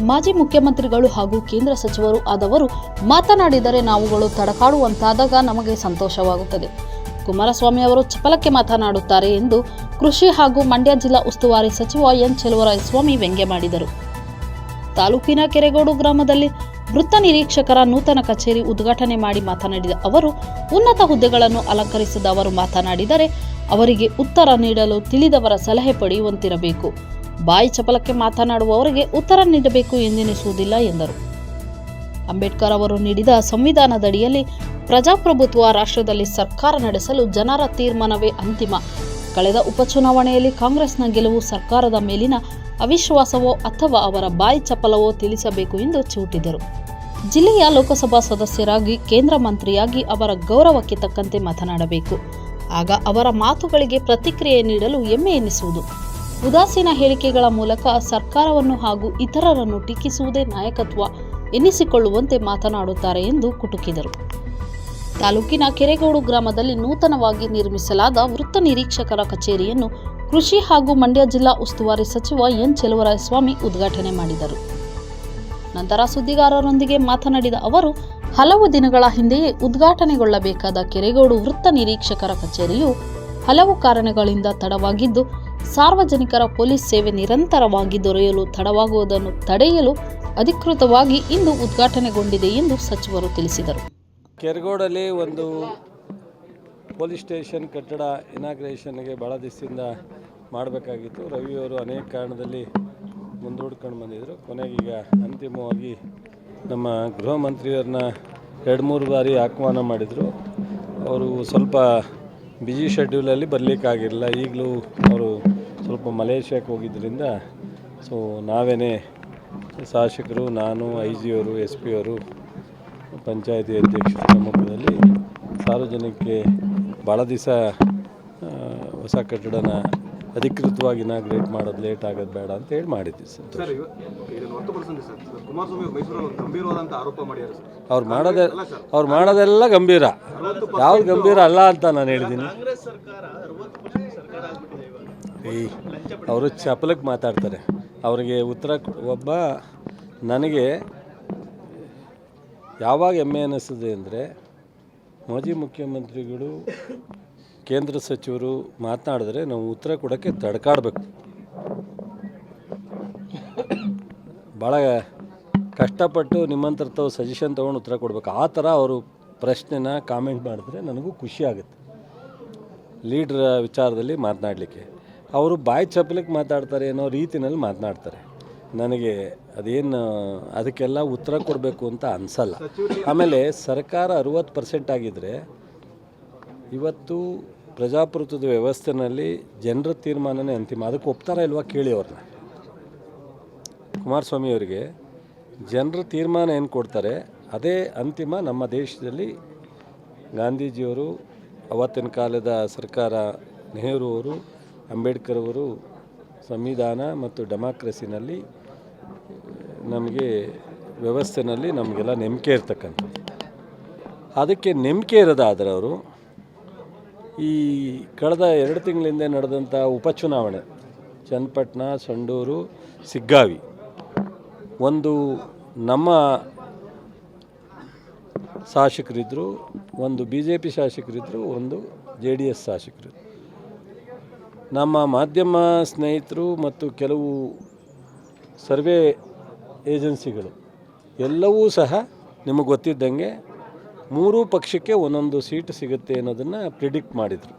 ಮಾಜಿ ಮುಖ್ಯಮಂತ್ರಿಗಳು ಹಾಗೂ ಕೇಂದ್ರ ಸಚಿವರು ಆದವರು ಮಾತನಾಡಿದರೆ ನಾವುಗಳು ತಡಕಾಡುವಂತಾದಾಗ ನಮಗೆ ಸಂತೋಷವಾಗುತ್ತದೆ. ಕುಮಾರಸ್ವಾಮಿ ಅವರು ಚಪಲಕ್ಕೆ ಮಾತನಾಡುತ್ತಾರೆ ಎಂದು ಕೃಷಿ ಹಾಗೂ ಮಂಡ್ಯ ಜಿಲ್ಲಾ ಉಸ್ತುವಾರಿ ಸಚಿವ ಎನ್ ಸ್ವಾಮಿ ವ್ಯಂಗ್ಯ ಮಾಡಿದರು. ತಾಲೂಕಿನ ಕೆರೆಗೋಡು ಗ್ರಾಮದಲ್ಲಿ ವೃತ್ತ ನಿರೀಕ್ಷಕರ ನೂತನ ಕಚೇರಿ ಉದ್ಘಾಟನೆ ಮಾಡಿ ಮಾತನಾಡಿದ ಅವರು, ಉನ್ನತ ಹುದ್ದೆಗಳನ್ನು ಅಲಂಕರಿಸಿದ ಅವರು ಮಾತನಾಡಿದರೆ ಅವರಿಗೆ ಉತ್ತರ ನೀಡಲು ತಿಳಿದವರ ಸಲಹೆ ಪಡೆಯುವಂತಿರಬೇಕು. ಬಾಯಿ ಚಪಲಕ್ಕೆ ಮಾತನಾಡುವವರಿಗೆ ಉತ್ತರ ನೀಡಬೇಕು ಎಂದೆನಿಸುವುದಿಲ್ಲ ಎಂದರು. ಅಂಬೇಡ್ಕರ್ ಅವರು ನೀಡಿದ ಸಂವಿಧಾನದಡಿಯಲ್ಲಿ ಪ್ರಜಾಪ್ರಭುತ್ವ ರಾಷ್ಟ್ರದಲ್ಲಿ ಸರ್ಕಾರ ನಡೆಸಲು ಜನರ ತೀರ್ಮಾನವೇ ಅಂತಿಮ. ಕಳೆದ ಉಪಚುನಾವಣೆಯಲ್ಲಿ ಕಾಂಗ್ರೆಸ್ನ ಗೆಲುವು ಸರ್ಕಾರದ ಮೇಲಿನ ಅವಿಶ್ವಾಸವೋ ಅಥವಾ ಅವರ ಬಾಯಿ ಚಪಲವೋ ತಿಳಿಸಬೇಕು ಎಂದು ಚೂಟಿದರು. ಜಿಲ್ಲೆಯ ಲೋಕಸಭಾ ಸದಸ್ಯರಾಗಿ, ಕೇಂದ್ರ ಮಂತ್ರಿಯಾಗಿ ಅವರ ಗೌರವಕ್ಕೆ ತಕ್ಕಂತೆ ಮಾತನಾಡಬೇಕು. ಆಗ ಅವರ ಮಾತುಗಳಿಗೆ ಪ್ರತಿಕ್ರಿಯೆ ನೀಡಲು ಹೆಮ್ಮೆ ಎನ್ನಿಸುವುದು ಉದಾಸೀನ ಹೇಳಿಕೆಗಳ ಮೂಲಕ ಸರ್ಕಾರವನ್ನು ಹಾಗೂ ಇತರರನ್ನು ಟೀಕಿಸುವುದೇ ನಾಯಕತ್ವ ಎನ್ನಿಸಿಕೊಳ್ಳುವಂತೆ ಮಾತನಾಡುತ್ತಾರೆ ಎಂದು ಕುಟುಕಿದರು. ತಾಲೂಕಿನ ಕೆರೆಗೋಡು ಗ್ರಾಮದಲ್ಲಿ ನೂತನವಾಗಿ ನಿರ್ಮಿಸಲಾದ ವೃತ್ತ ನಿರೀಕ್ಷಕರ ಕಚೇರಿಯನ್ನು ಕೃಷಿ ಹಾಗೂ ಮಂಡ್ಯ ಜಿಲ್ಲಾ ಉಸ್ತುವಾರಿ ಸಚಿವ ಎನ್. ಸ್ವಾಮಿ ಉದ್ಘಾಟನೆ ಮಾಡಿದರು. ನಂತರ ಸುದ್ದಿಗಾರರೊಂದಿಗೆ ಮಾತನಾಡಿದ ಅವರು, ಹಲವು ದಿನಗಳ ಹಿಂದೆಯೇ ಉದ್ಘಾಟನೆಗೊಳ್ಳಬೇಕಾದ ಕೆರೆಗೋಡು ವೃತ್ತ ನಿರೀಕ್ಷಕರ ಕಚೇರಿಯು ಹಲವು ಕಾರಣಗಳಿಂದ ತಡವಾಗಿದ್ದು ಸಾರ್ವಜನಿಕರ ಪೊಲೀಸ್ ಸೇವೆ ನಿರಂತರವಾಗಿ ದೊರೆಯಲು ತಡವಾಗುವುದನ್ನು ತಡೆಯಲು ಅಧಿಕೃತವಾಗಿ ಇಂದು ಉದ್ಘಾಟನೆಗೊಂಡಿದೆ ಎಂದು ಸಚಿವರು ತಿಳಿಸಿದರು. ಕೆರಗೋಡಲ್ಲಿ ಒಂದು ಪೊಲೀಸ್ ಸ್ಟೇಷನ್ ಕಟ್ಟಡ ಇನಾಗ್ರೇಷನ್ಗೆ ಭಾಳ ದಿವಸದಿಂದ ಮಾಡಬೇಕಾಗಿತ್ತು. ರವಿಯವರು ಅನೇಕ ಕಾರಣದಲ್ಲಿ ಮುಂದೂಡ್ಕೊಂಡು ಬಂದಿದ್ದರು. ಕೊನೆಗೀಗ ಅಂತಿಮವಾಗಿ ನಮ್ಮ ಗೃಹ ಮಂತ್ರಿಯವ್ರನ್ನ ಎರಡು ಮೂರು ಬಾರಿ ಆಹ್ವಾನ ಮಾಡಿದರು. ಅವರು ಸ್ವಲ್ಪ ಬ್ಯುಸಿ ಶೆಡ್ಯೂಲಲ್ಲಿ ಬರಲಿಕ್ಕಾಗಿರಲಿಲ್ಲ ಈಗಲೂ ಅವರು ಸ್ವಲ್ಪ ಮಲೇಷ್ಯಾಕ್ಕೆ ಹೋಗಿದ್ದರಿಂದ ಸೊ ನಾವೇನೇ ಶಾಸಕರು ನಾನು ಐ ಜಿ ಅವರು ಎಸ್ ಪಿ ಅವರು ಪಂಚಾಯತಿ ಅಧ್ಯಕ್ಷರ ಸಮ್ಮುಖದಲ್ಲಿ ಸಾರ್ವಜನಿಕರಿಗೆ ಭಾಳ ದಿವಸ ಹೊಸ ಕಟ್ಟಡನ ಅಧಿಕೃತವಾಗಿ ಇನಾಗ್ರೇಟ್ ಮಾಡೋದು ಲೇಟ್ ಆಗೋದು ಬೇಡ ಅಂತ ಹೇಳಿ ಮಾಡಿದ್ವಿ ಸರ್. ಅವ್ರು ಮಾಡೋದೆ ಅವ್ರು ಮಾಡೋದೆಲ್ಲ ಗಂಭೀರ. ಯಾವ್ದು ಗಂಭೀರ ಅಲ್ಲ ಅಂತ ನಾನು ಹೇಳಿದ್ದೀನಿ. ಈ ಅವರು ಚಪಲಕ್ಕೆ ಮಾತಾಡ್ತಾರೆ. ಅವರಿಗೆ ಉತ್ತರ ಒಬ್ಬ ನನಗೆ ಯಾವಾಗ ಹೆಮ್ಮೆ ಅನ್ನಿಸ್ತದೆ ಅಂದರೆ ಮಾಜಿ ಮುಖ್ಯಮಂತ್ರಿಗಳು, ಕೇಂದ್ರ ಸಚಿವರು ಮಾತನಾಡಿದ್ರೆ ನಾವು ಉತ್ತರ ಕೊಡೋಕ್ಕೆ ತಡ್ಕಾಡ್ಬೇಕು. ಭಾಳ ಕಷ್ಟಪಟ್ಟು ನಿಮ್ಮಂತರ ತಾವು ಸಜೆಷನ್ ತೊಗೊಂಡು ಉತ್ತರ ಕೊಡಬೇಕು. ಆ ಥರ ಅವರು ಪ್ರಶ್ನೆನ ಕಾಮೆಂಟ್ ಮಾಡಿದ್ರೆ ನನಗೂ ಖುಷಿ ಆಗುತ್ತೆ. ಲೀಡ್ರ ವಿಚಾರದಲ್ಲಿ ಮಾತನಾಡಲಿಕ್ಕೆ. ಅವರು ಬಾಯಿ ಚಪ್ಪಲಿಕ್ಕೆ ಮಾತಾಡ್ತಾರೆ ಅನ್ನೋ ರೀತಿನಲ್ಲಿ ಮಾತನಾಡ್ತಾರೆ. ನನಗೆ ಅದೇನು, ಅದಕ್ಕೆಲ್ಲ ಉತ್ತರ ಕೊಡಬೇಕು ಅಂತ ಅನಿಸಲ್ಲ. ಆಮೇಲೆ ಸರ್ಕಾರ ಅರುವತ್ತು ಪರ್ಸೆಂಟ್ ಆಗಿದ್ದರೆ ಇವತ್ತು ಪ್ರಜಾಪ್ರಭುತ್ವದ ವ್ಯವಸ್ಥೆನಲ್ಲಿ ಜನರ ತೀರ್ಮಾನನೇ ಅಂತಿಮ. ಅದಕ್ಕೆ ಒಪ್ತಾರ ಇಲ್ವಾ ಕೇಳಿ ಅವ್ರನ್ನ ಕುಮಾರಸ್ವಾಮಿ ಅವರಿಗೆ ಜನರ ತೀರ್ಮಾನ ಏನು ಕೊಡ್ತಾರೆ, ಅದೇ ಅಂತಿಮ ನಮ್ಮ ದೇಶದಲ್ಲಿ ಗಾಂಧೀಜಿಯವರು ಅವತ್ತಿನ ಕಾಲದ ಸರ್ಕಾರ ನೆಹರು ಅವರು ಅಂಬೇಡ್ಕರ್ ಅವರು ಸಂವಿಧಾನ ಮತ್ತು ಡೆಮಾಕ್ರಸಿನಲ್ಲಿ ನಮಗೆ ವ್ಯವಸ್ಥೆನಲ್ಲಿ ನಮಗೆಲ್ಲ ನಂಬಿಕೆ ಇರ್ತಕ್ಕಂಥದ್ದು. ಅದಕ್ಕೆ ನಂಬಿಕೆ ಇರೋದಾದ್ರೆ ಅವರು, ಈ ಕಳೆದ ಎರಡು ತಿಂಗಳಿಂದ ನಡೆದಂಥ ಉಪಚುನಾವಣೆ, ಚನ್ನಪಟ್ಟಣ, ಸಂಡೂರು, ಸಿಗ್ಗಾವಿ, ಒಂದು ನಮ್ಮ ಶಾಸಕರಿದ್ದರು ಒಂದು ಬಿ ಜೆ ಪಿ ಶಾಸಕರಿದ್ದರು ಒಂದು ಜೆ ಡಿ ಎಸ್ ಶಾಸಕರು ನಮ್ಮ ಮಾಧ್ಯಮ ಸ್ನೇಹಿತರು ಮತ್ತು ಕೆಲವು ಸರ್ವೆ ಏಜೆನ್ಸಿಗಳು ಎಲ್ಲವೂ ಸಹ ನಿಮಗೆ ಗೊತ್ತಿದ್ದಂಗೆ ಮೂರೂ ಪಕ್ಷಕ್ಕೆ ಒಂದೊಂದು ಸೀಟ್ ಸಿಗುತ್ತೆ ಅನ್ನೋದನ್ನು ಪ್ರಿಡಿಕ್ಟ್ ಮಾಡಿದರು.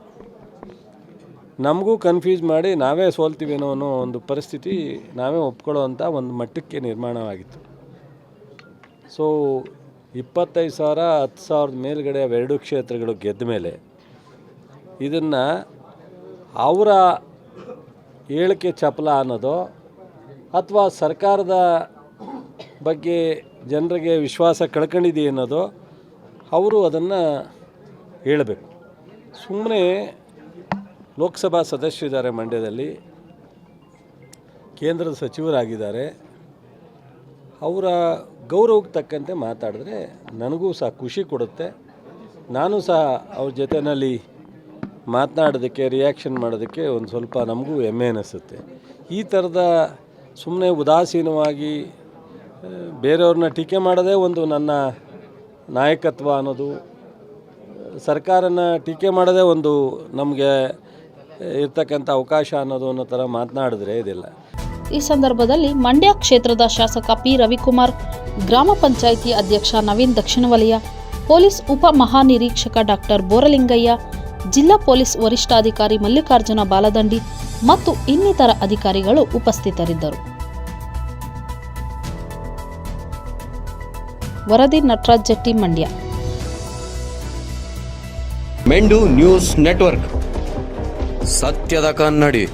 ನಮಗೂ ಕನ್ಫ್ಯೂಸ್ ಮಾಡಿ ನಾವೇ ಸೋಲ್ತೀವೇನೋ ಅನ್ನೋ ಒಂದು ಪರಿಸ್ಥಿತಿ ನಾವೇ ಒಪ್ಕೊಳ್ಳೋವಂಥ ಒಂದು ಮಟ್ಟಕ್ಕೆ ನಿರ್ಮಾಣವಾಗಿತ್ತು. ಸೊ ಇಪ್ಪತ್ತೈದು ಸಾವಿರ, ಹತ್ತು ಸಾವಿರದ ಮೇಲುಗಡೆ ಅವೆರಡು ಕ್ಷೇತ್ರಗಳು ಗೆದ್ದ ಮೇಲೆ ಇದನ್ನು ಅವರ ಹೇಳಿಕೆ ಚಪಲ ಅನ್ನೋದು ಅಥವಾ ಸರ್ಕಾರದ ಬಗ್ಗೆ ಜನರಿಗೆ ವಿಶ್ವಾಸ ಕಳ್ಕೊಂಡಿದೆ ಅನ್ನೋದು ಅವರು ಅದನ್ನು ಹೇಳಬೇಕು. ಸುಮ್ಮನೆ ಲೋಕಸಭಾ ಸದಸ್ಯರಿದ್ದಾರೆ ಮಂಡ್ಯದಲ್ಲಿ, ಕೇಂದ್ರದ ಸಚಿವರಾಗಿದ್ದಾರೆ. ಅವರ ಗೌರವಕ್ಕೆ ತಕ್ಕಂತೆ ಮಾತಾಡಿದ್ರೆ ನನಗೂ ಸಹ ಖುಷಿ ಕೊಡುತ್ತೆ. ನಾನು ಸಹ ಅವ್ರ ಜೊತೆಯಲ್ಲಿ ಮಾತನಾಡೋದಕ್ಕೆ ರಿಯಾಕ್ಷನ್ ಮಾಡೋದಕ್ಕೆ ಒಂದು ಸ್ವಲ್ಪ ನಮಗೂ ಹೆಮ್ಮೆ ಅನ್ನಿಸುತ್ತೆ ಈ ಥರದ ಸುಮ್ಮನೆ ಉದಾಸೀನವಾಗಿ ಬೇರೆಯವ್ರನ್ನ ಟೀಕೆ ಮಾಡೋದೇ ಒಂದು ನನ್ನ ನಾಯಕತ್ವ ಅನ್ನೋದು, ಸರ್ಕಾರನ ಟೀಕೆ ಮಾಡೋದೇ ಒಂದು ನಮಗೆ ಇರ್ತಕ್ಕಂಥ ಅವಕಾಶ ಅನ್ನೋದು ಅನ್ನೋ ಥರ ಮಾತನಾಡಿದ್ರೆ ಇದಿಲ್ಲ. ಈ ಸಂದರ್ಭದಲ್ಲಿ ಮಂಡ್ಯ ಕ್ಷೇತ್ರದ ಶಾಸಕ ಪಿ. ರವಿಕುಮಾರ್, ಗ್ರಾಮ ಪಂಚಾಯಿತಿ ಅಧ್ಯಕ್ಷ ನವೀನ್ ದಕ್ಷಿಣ ವಲಯ ಪೊಲೀಸ್ ಉಪ ಮಹಾನಿರೀಕ್ಷಕ ಡಾಕ್ಟರ್ ಬೋರಲಿಂಗಯ್ಯ ಜಿಲ್ಲಾ ಪೊಲೀಸ್ ವರಿಷ್ಠಾಧಿಕಾರಿ ಮಲ್ಲಿಕಾರ್ಜುನ ಬಾಲದಂಡಿ ಮತ್ತು ಇನ್ನಿತರ ಅಧಿಕಾರಿಗಳು ಉಪಸ್ಥಿತರಿದ್ದರು. ವರದಿ ನಟರಾಜ್ ಜಟ್ಟಿ, ಮಂಡ್ಯ. ಮೆಂಡು ನ್ಯೂಸ್ ನೆಟ್ವರ್ಕ್. ಸತ್ಯದ ಕನ್ನಡಿ.